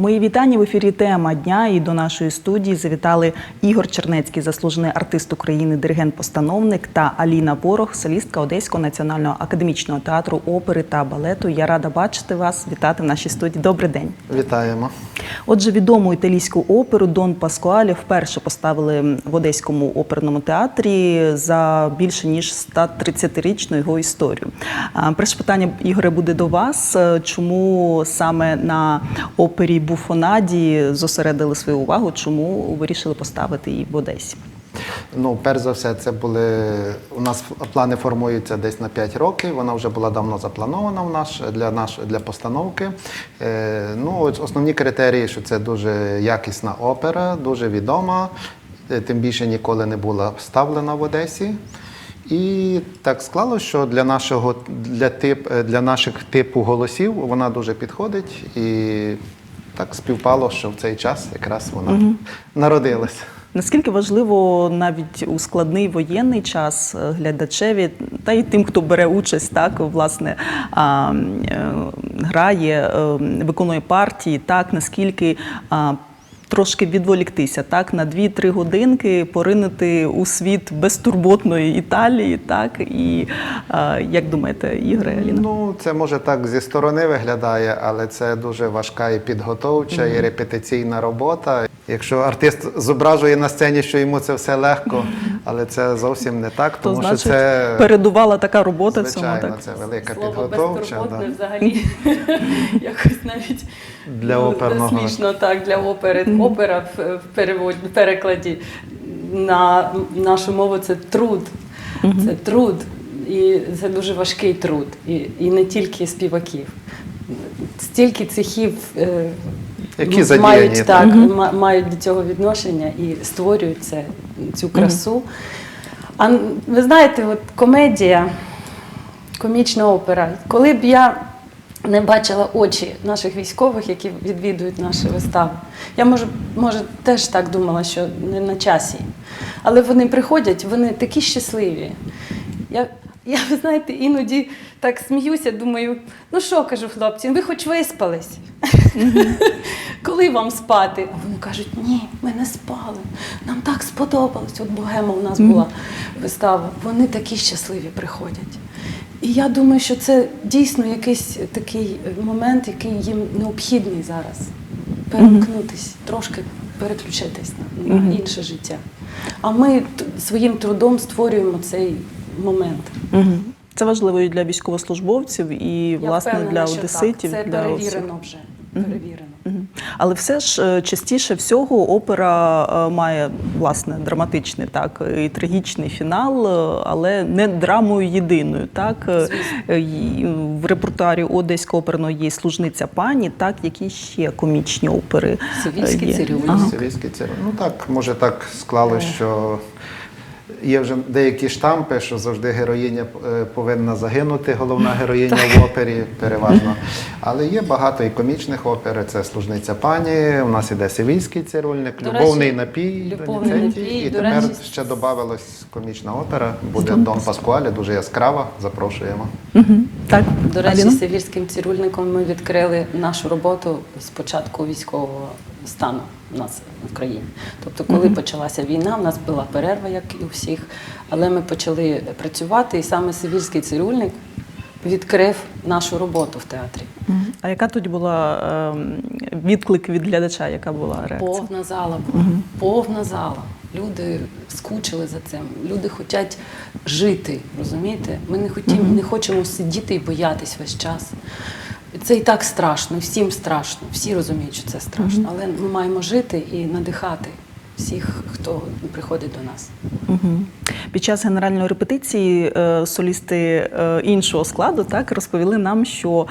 Мої вітання в ефірі тема дня. І до нашої студії завітали Ігор Чернецький, заслужений артист України, диригент-постановник та Аліна Ворог, солістка Одеського національного академічного театру опери та балету. Я рада бачити вас, вітати в нашій студії. Добрий день. Вітаємо. Отже, відому італійську оперу Дон Паскуалі вперше поставили в Одеському оперному театрі за більше ніж 130-річну його історію. Перше питання, Ігоре, буде до вас. Е, Чому саме на опері Буфонаді зосередили свою увагу? Чому вирішили поставити її в Одесі? Ну, перш за все, це були у нас плани формуються десь на 5 років. Вона вже була давно запланована в наш для наш для постановки. Е, ну, основні критерії, що це дуже якісна опера, дуже відома, е, тим більше ніколи не була вставлена в Одесі. І так склалося, що для нашого для тип для наших типу голосів вона дуже підходить, і так співпало, що в цей час якраз вона народилася. Наскільки важливо навіть у складний воєнний час е, глядачеві та й тим, хто бере участь, так власне а, е, грає, е, виконує партії, так наскільки а, трошки відволіктися, так на 2-3 годинки поринути у світ безтурботної Італії, так і а, як думаєте, Ігри Аліна? Ну, це може так зі сторони виглядає, але це дуже важка і підготовча, і репетиційна робота. Якщо артист зображує на сцені, що йому це все легко, але це зовсім не так, То тому значить що це передувала така робота в цьому, звичайно, так це велика Слово підготовча. безтурботне Да. взагалі якось навіть Для ну, оперного. смішно так для опери. Опера в, в переводі в перекладі на нашу мову це труд. Це труд. І це дуже важкий труд. І, і не тільки співаків. Стільки цехів е, Які задіяні, мають, так. так, ма- мають до цього відношення і створюють це, цю красу. А ви знаєте, от комедія, комічна опера. Коли б я не бачила очі наших військових, які відвідують наші вистави, я може, може теж так думала, що не на часі. Але вони приходять, вони такі щасливі. Я, я ви знаєте, іноді так сміюся, думаю, ну що кажу хлопці, ви хоч виспались? Коли вам спати? А вони кажуть, ні, ми не спали. Нам так сподобалось. От Богема у нас була вистава. Вони такі щасливі приходять. І я думаю, що це дійсно якийсь такий момент, який їм необхідний зараз. Перемкнутись, трошки переключитись на, на інше життя. А ми своїм трудом створюємо цей момент. Мгм. Це важливо і для військовослужбовців, і власне Я впевнена, для що одеситів. Так. Це для перевірено вже. Перевірено. Але все ж е, частіше всього опера е, має власне драматичний, так і трагічний фінал, е, але не драмою єдиною. Так в репертуарі Одеського оперного є служниця пані, так які ще комічні опери Сивільський є? цирюльник. Ага. Сирійський. Ну так, може так склалося, що є вже деякі штампи, що завжди героїня е, повинна загинути, головна героїня в опері переважно. Але є багато і комічних опер. Це служниця пані, у нас іде сивільський цирульник, любовний напій «Любовний напій», І до тепер речі, ще додавалась комічна опера. Буде Дон Паскуалі, дуже яскрава. Запрошуємо. Так, До речі, Аліна? з сивільським цирюльником ми відкрили нашу роботу з початку військового стану у нас в країні. Тобто, коли почалася війна, в нас була перерва, як і у всіх, але ми почали працювати, і саме сивільський цирюльник відкрив нашу роботу в театрі. Мгм. А яка тоді була ем, відклик від глядача? Яка була реакція? Повна зала була, повна зала. Люди скучили за цим. Люди хочуть жити, розумієте? Ми не хотімо, не хочемо сидіти і боятись весь час. Це і так страшно, і всім страшно. Всі розуміють, що це страшно. Але ми маємо жити і надихати всіх, хто приходить до нас. Мгм. Під час генеральної репетиції е, солісти е, іншого складу так розповіли нам, що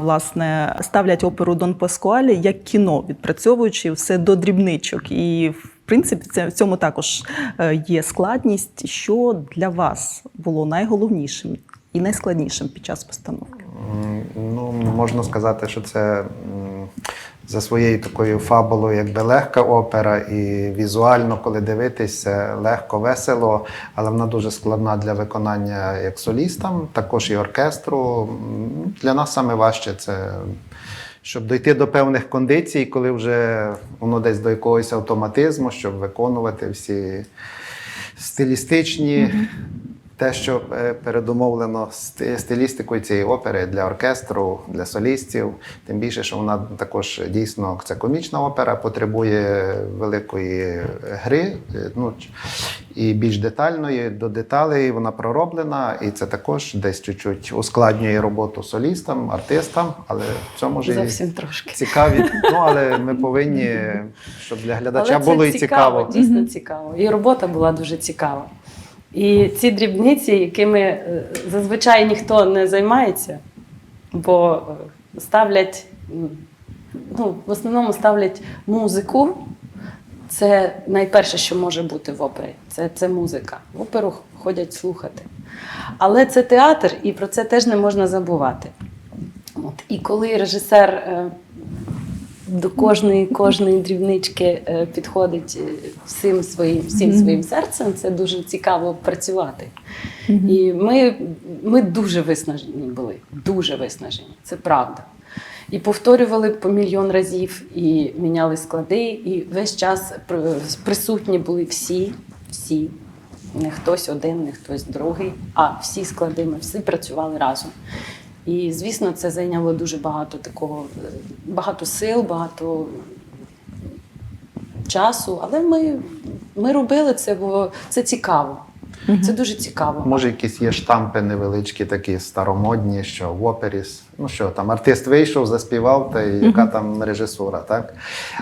власне ставлять оперу Дон Паскуалі як кіно, відпрацьовуючи все до дрібничок. І в принципі, це в цьому також е, є складність. Що для вас було найголовнішим і найскладнішим під час постановки? Ну, можна сказати, що це за своєю такою фабулою, якби легка опера, і візуально, коли дивитися, легко, весело, але вона дуже складна для виконання як солістам, також і оркестру. Для нас саме важче це щоб дойти до певних кондицій, коли вже воно десь до якогось автоматизму, щоб виконувати всі стилістичні. Те, що е, передумовлено стилістикою цієї опери для оркестру, для солістів, тим більше, що вона також дійсно це комічна опера, потребує великої гри, е, ну і більш детальної до деталей вона пророблена, і це також десь чуть-чуть ускладнює роботу солістам, артистам, але в цьому ж Зовсім трошки. цікаві. Ну але ми повинні, щоб для глядача Але це було і цікаво. Дійсно цікаво. І робота була дуже цікава. І ці дрібниці, якими е, зазвичай ніхто не займається, бо е, ставлять, ну, в основному ставлять музику. Це найперше, що може бути в опері. Це, це музика. В оперу ходять слухати. Але це театр, і про це теж не можна забувати. От. І коли режисер е, до кожної, кожної дрібнички е, підходить е, всім своїм, всім своїм серцем, це дуже цікаво працювати. І ми, ми дуже виснажені були, дуже виснажені, це правда. І повторювали по мільйон разів, і міняли склади, і весь час присутні були всі, всі. Не хтось один, не хтось другий, а всі склади, ми всі працювали разом. І, звісно, це зайняло дуже багато такого, е, багато сил, багато часу. Але ми, ми робили це, бо це цікаво. Це дуже цікаво. Може, якісь є штампи невеличкі, такі старомодні, що в опері, ну що там артист вийшов, заспівав, та й яка там режисура, так?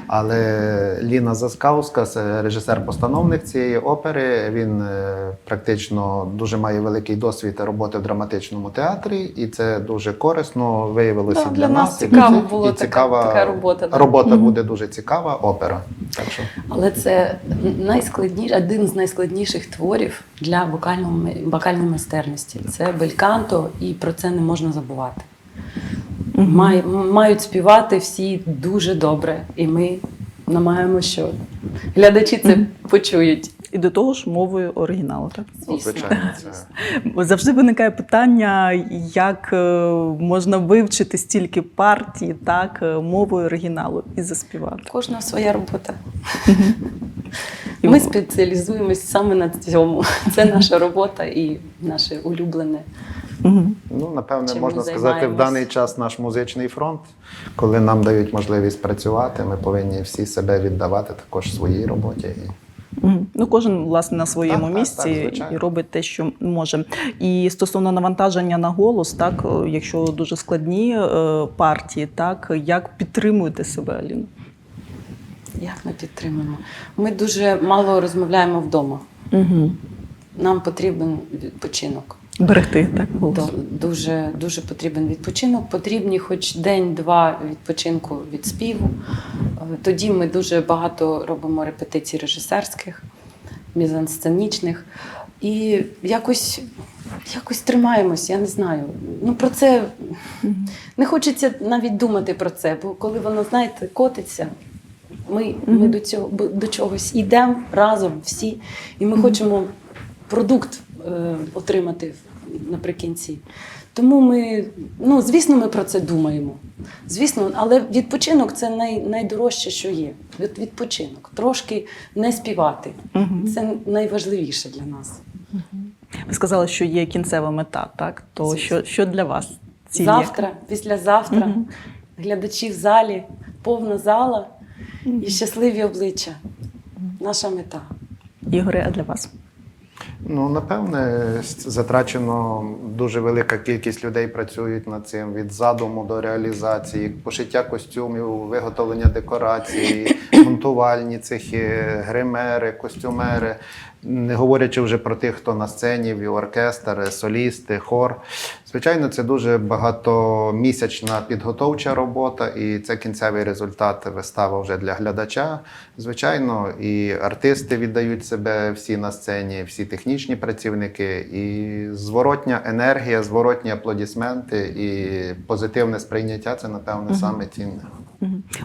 Але Ліна Заскауска, режисер-постановник цієї опери. Він е, практично дуже має великий досвід роботи в драматичному театрі, і це дуже корисно виявилося Так, для, для нас цікаво було і така- цікава така робота, да. Робота буде дуже цікава, опера. Так що Але це найскладніш, один з найскладніших творів для вокальної вокальної майстерності. Це бельканто, і про це не можна забувати. Май, мають співати всі дуже добре, і ми намагаємося, що глядачі це почують. І до того ж мовою оригіналу, так? звичайно, завжди виникає питання, як е, можна вивчити стільки партій, так, е, мовою оригіналу і заспівати. Кожна своя робота. Ми спеціалізуємось саме на цьому. Це наша робота і наше улюблене. Ну, напевне, Чим можна сказати, в даний час наш музичний фронт, коли нам дають можливість працювати, ми повинні всі себе віддавати також своїй роботі. Ну, кожен власне на своєму Так, так, місці так, звичайно. і робить те, що може. І стосовно навантаження на голос, так, е, якщо дуже складні е, партії, так, як підтримуєте себе, Аліна? Як ми підтримуємо? Ми дуже мало розмовляємо вдома. Угу. Нам потрібен відпочинок. Берегти так голос. Дуже, дуже потрібен відпочинок. Потрібні хоч день-два відпочинку від співу. Е, Тоді ми дуже багато робимо репетицій режисерських, мізансценічних. І якось, якось тримаємось, я не знаю. Ну про це не хочеться навіть думати про це, бо коли воно, знаєте, котиться. Ми, ми до цього до чогось йдемо разом всі, і ми хочемо продукт отримати наприкінці. Тому ми, ну звісно, ми про це думаємо. Звісно, але відпочинок це най, найдорожче, що є. Від, відпочинок. Трошки не співати. Мгм. Це найважливіше для нас. Ви сказали, що є кінцева мета, так? То Звісно. що, що для вас ціль? Завтра, післязавтра, Мгм. глядачі в залі, повна зала і щасливі обличчя. Наша мета. Ігоре, а для вас? Ну, напевне, затрачено дуже велика кількість людей працюють над цим від задуму до реалізації, пошиття костюмів, виготовлення декорацій, монтувальні цехи, гримери, костюмери. Не говорячи вже про тих, хто на сцені, і оркестр, солісти, хор. Звичайно, це дуже багатомісячна підготовча робота, і це кінцевий результат вистави вже для глядача. Звичайно, і артисти віддають себе всі на сцені, всі технічні працівники, і зворотня енергія, зворотні аплодисменти і позитивне сприйняття це, напевне, саме цінне.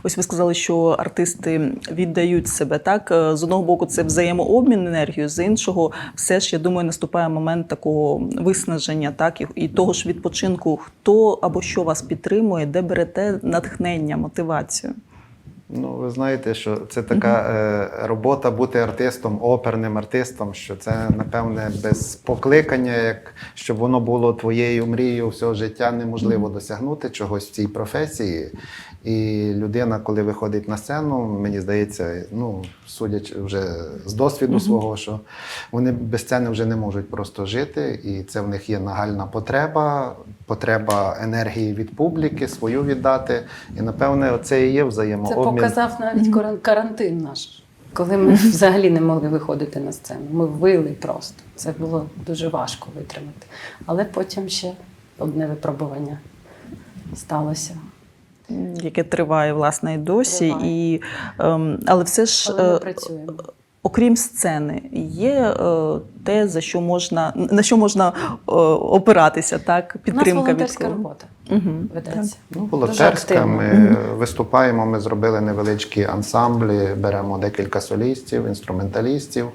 Ось ви сказали, що артисти віддають себе так. Е, З одного боку, це взаємообмін енергією, з іншого, все ж я думаю, наступає момент такого виснаження, так і, і того ж відпочинку. Хто або що вас підтримує, де берете натхнення, мотивацію? Ну, ви знаєте, що це така е, робота бути артистом, оперним артистом, що це, напевне, без покликання, як щоб воно було твоєю мрією всього життя, неможливо досягнути чогось в цій професії. І людина, коли виходить на сцену, мені здається, ну, судячи вже з досвіду свого, що вони без сцени вже не можуть просто жити, і це в них є нагальна потреба, потреба енергії від публіки, свою віддати. І напевне, це і є взаємообмін. Показав навіть каран- карантин наш, коли ми взагалі не могли виходити на сцену. Ми вили просто. Це було дуже важко витримати. Але потім ще одне випробування сталося. Яке триває власне і досі, Триває. і ем, але все ж Але ми е, працюємо. окрім сцени, є е, те, за що можна на що можа опиратися, так У нас підтримка від робота Мгм. ведеться. Ну, Дуже волонтерська. Ми виступаємо. Ми зробили невеличкі ансамблі, беремо декілька солістів, інструменталістів.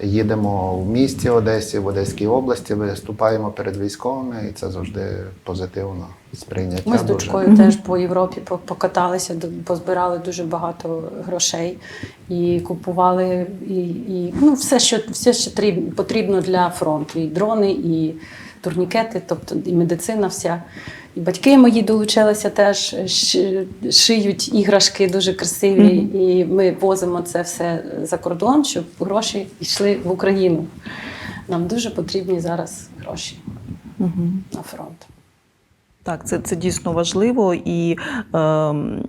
Їдемо в місті Одесі, в Одеській області, виступаємо перед військовими, і це завжди позитивно сприйняття. Ми з дуже. дочкою теж по Європі покаталися, позбирали дуже багато грошей і купували і, і ну, все, що все, що потрібно для фронту. І дрони, і турнікети, тобто і медицина вся. І батьки мої долучилися теж, шиють іграшки дуже красиві, і ми возимо це все за кордон, щоб гроші йшли в Україну. Нам дуже потрібні зараз гроші Мгм. на фронт. Так, це, це дійсно важливо і ем,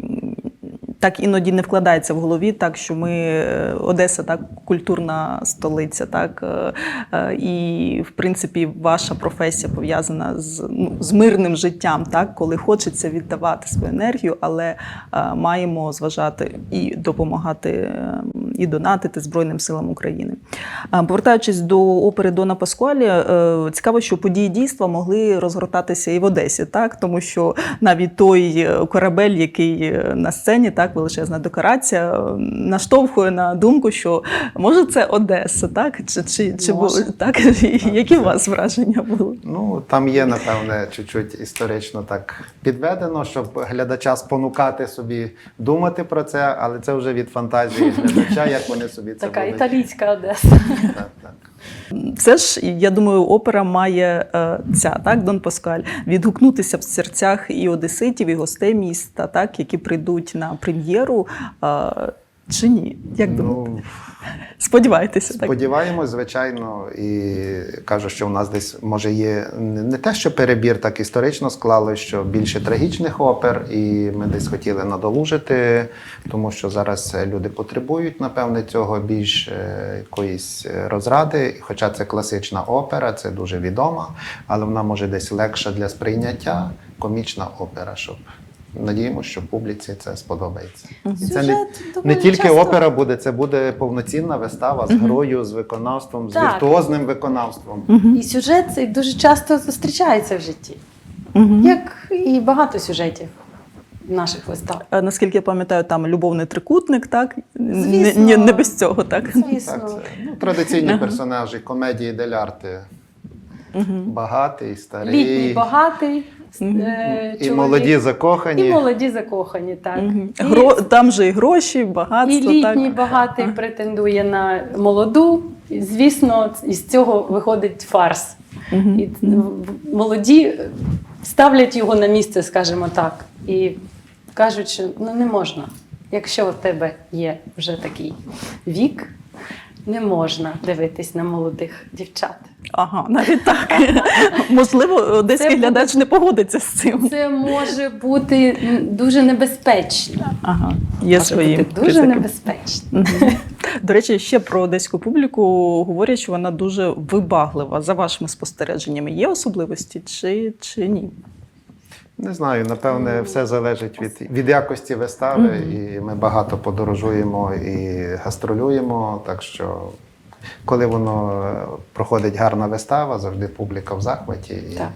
так іноді не вкладається в голові, так що ми е, Одеса, так культурна столиця, так е, е, і в принципі ваша професія пов'язана з, ну, з мирним життям, так коли хочеться віддавати свою енергію, але маємо зважати і допомагати і донатити Збройним силам України. Повертаючись до опери Дона Паскуалі, е, цікаво, що події дійства могли розгортатися і в Одесі, так тому що навіть той е, корабель, який е, на сцені, так величезна декорація, наштовхує на думку, що може це Одеса, так чи чи, чи Може. так які у вас враження були? Ну, там є, напевне, чуть-чуть історично так підведено, щоб глядача спонукати собі думати про це, але це вже від фантазії глядача, як вони собі це Така будуть. італійська Одеса. Так, так. Все ж, я думаю, опера має е, ця так, Дон Паскаль, відгукнутися в серцях і одеситів, і гостей міста, так, які прийдуть на прем'єру. Чи ні? Як думаєте? Ну, Сподіваєтеся, так? Сподіваємось, звичайно, і кажу, що у нас десь може є не те, що перебір, так історично склалось, що більше трагічних опер, і ми десь хотіли надолужити, тому що зараз е, люди потребують, напевне, цього більш е, якоїсь е, розради. Хоча це класична опера, це дуже відома, але вона може десь легша для сприйняття, комічна опера, щоб. Надіємося, що публіці це сподобається. І це не, не тільки часто- опера буде, це буде повноцінна вистава з грою, з виконавством, з Так. віртуозним виконавством. І сюжет цей дуже часто зустрічається в житті, як і багато сюжетів наших вистав. Е, Наскільки я пам'ятаю, там любовний трикутник, так? Не, Звісно. не, не без цього, так? Звісно. Так, це ну, традиційні персонажі комедії дель арте. Багатий, старий, Літній багатий, і молоді закохані. і молоді закохані, так. Гро, там же і гроші, і багатство. і літній так? багатий претендує на молоду. І, звісно, із цього виходить фарс. І молоді ставлять його на місце, скажімо так, і кажуть, що ну не можна. Якщо у тебе є вже такий вік, не можна дивитись на молодих дівчат. Ага, навіть так. Можливо, одеський Це буде- глядач не погодиться з цим. Це може бути дуже небезпечно. Ага, є Може свої бути дуже ризики. небезпечно. До речі, ще про одеську публіку говорять, що вона дуже вибаглива. За вашими спостереженнями, є особливості чи, чи ні? Не знаю, напевне, все залежить від, від якості вистави. І ми багато подорожуємо і гастролюємо. Так що, коли воно е, проходить гарна вистава, завжди публіка в захваті. І Так.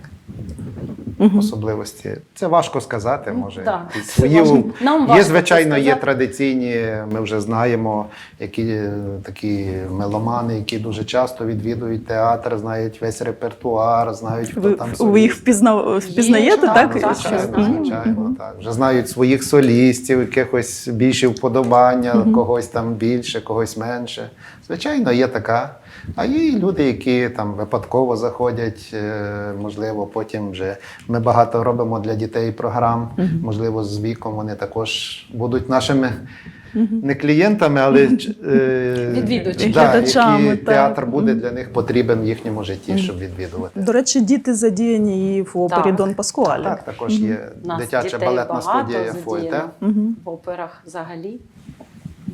Особливості. Це важко сказати. Може, так, свої. Нам є, звичайно, є традиційні. Ми вже знаємо, які е, такі меломани, які дуже часто відвідують театр, знають весь репертуар, знають хто Ви, там ви їх соліст. впізна... впізнаєте, так, так? так, звичайно, звичайно, так. Вже знають своїх солістів, якихось більші вподобання, когось там більше, когось менше. Звичайно, є така. А є і люди, які там випадково заходять, е, можливо, потім вже ми багато робимо для дітей програм. Можливо, з віком вони також будуть нашими не клієнтами, але е, Відвідувачами. да, Глядачами, які театр буде для них потрібен в їхньому житті, щоб відвідувати. До речі, діти задіяні і в опері Так. Дон Паскуалі. Так, також є нас дитяча балетна студія Фойте. задіяно. В операх взагалі.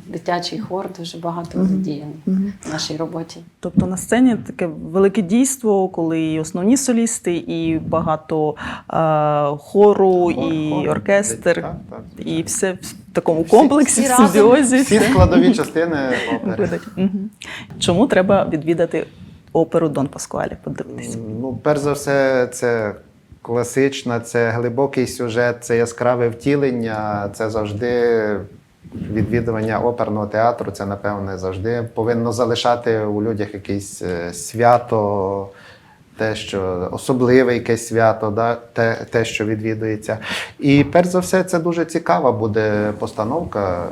Дитячий хор дуже багато задіяний в нашій роботі. Тобто на сцені таке велике дійство, коли і основні солісти, і багато е, хору, і Хор, хор. оркестр, Так, так, і все в такому комплексі, всі в симбіозі. Всі складові частини опери. Чому треба відвідати оперу Дон Паскуалі? Подивитися. Ну, перш за все, це класична, це глибокий сюжет, це яскраве втілення, це завжди відвідування оперного театру. Це, напевне, завжди повинно залишати у людях якесь е, свято. Те, що особливе якесь свято, да? те, те, що відвідується. І перш за все, це дуже цікава буде постановка.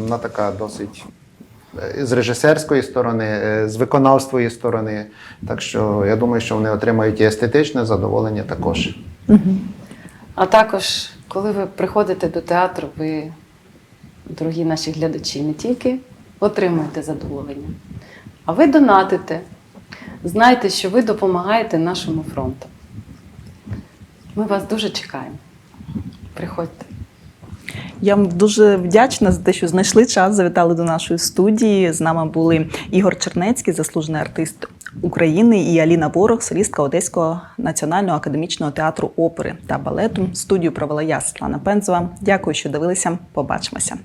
Вона така досить е, з режисерської сторони, е, з виконавської сторони. Так що я думаю, що вони отримають і естетичне задоволення також. А також, коли ви приходите до театру, ви, дорогі наші глядачі, не тільки отримуєте задоволення, а ви донатите. Знайте, що ви допомагаєте нашому фронту. Ми вас дуже чекаємо. Приходьте. Я вам дуже вдячна за те, що знайшли час, завітали до нашої студії. З нами були Ігор Чернецький, заслужений артист України, і Аліна Ворог, солістка Одеського національного академічного театру опери та балету. Студію провела я, Світлана Пензова. Дякую, що дивилися. Побачимося.